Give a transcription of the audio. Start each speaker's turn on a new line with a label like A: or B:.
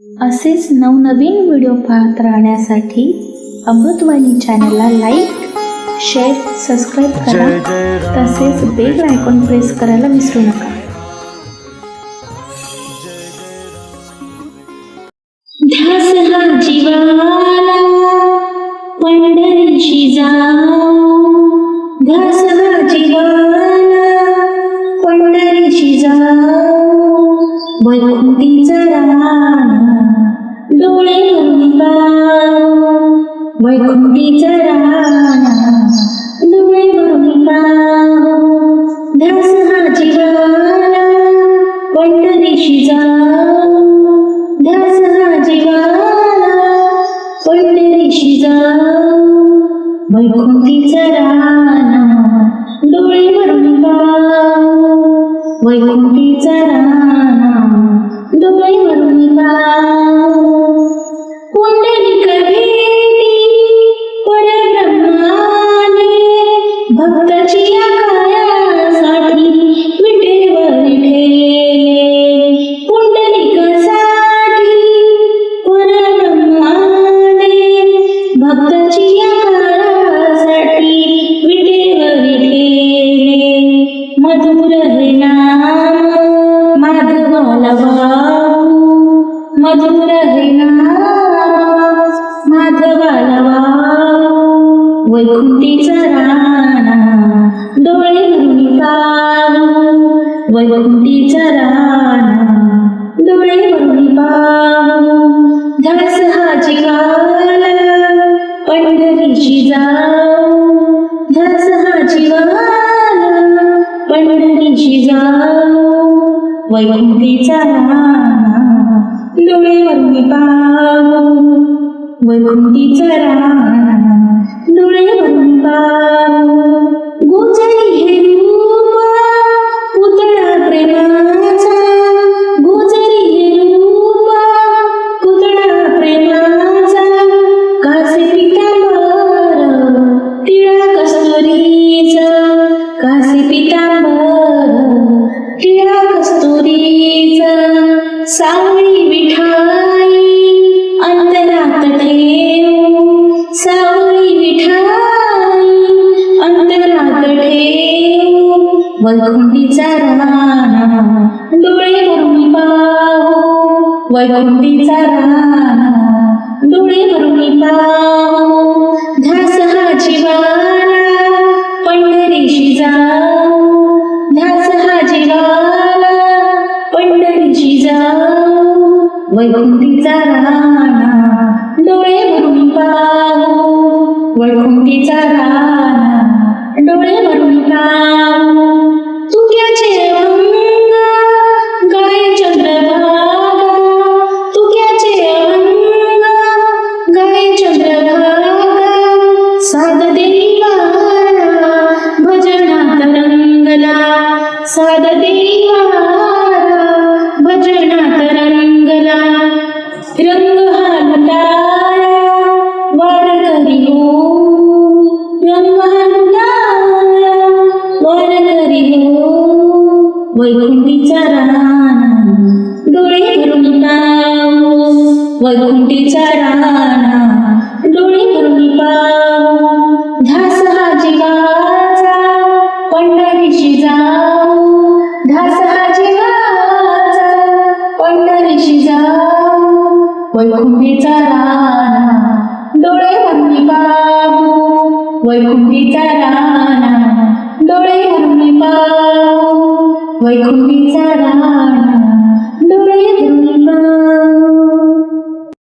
A: असेच नवनवीन व्हिडिओ पाहत राहण्यासाठी अमृतवाणी चॅनलला लाईक शेअर सबस्क्राईब करा. तसेच बेल आयकॉन प्रेस करायला विसरू नका. ध्यास हा जीवाला पंढरीशी जाऊ. ध्यास डोळे वैकुंठीचा राणा डोळे भरून पाहू ध्यास हा जीवाला पंढरीशी जाऊ ध्यास हा जीवाला पंढरीशी जाऊ वैकुंठीचा राणा डोळे भरून वैकुंठीचा राणा डोळे भरून माधवाला मधुर हे नाम वैकुंठीचा राणा डोळे पाहू वैकुंठीचा राणा डोळे पाहू ध्यास हा जीवाला पंढरीशी जाऊ ध्यास हा जीवाला पंढरीशी जाऊ वैकुंठीचा राणा डोळे भरून पाहू वैकुंठीचा राणा डोळे भरून पाहू गुजरी हे रूप पुतळा प्रेमाचा गुजरी हे रूप पुतळा प्रेमाचा कासे पितांबर टिळा कस्तुरीचा कासे पितांबर टिळा कस्तुरीचा सावळी विठाई अंतरात ठेव. सावळी विठाई अंतरात ठेव. वैकुंठीचा राणा डोळे भरून पाहू. वैकुंठीचा राणा डोळे भरून पाहू. वैकुंठीचा राणा डोळे भरून पाहू. वैकुंठीचा राणा वैकुंठीचा राणा डोळे भरून पाहू वैकुंठीचा వైకుంఠించ రానా డోळे हरणी पाहू వైకుంఠించ రానా डोळे हरणी पाहू వైకుంఠించ రానా डोळे हरणी पाहू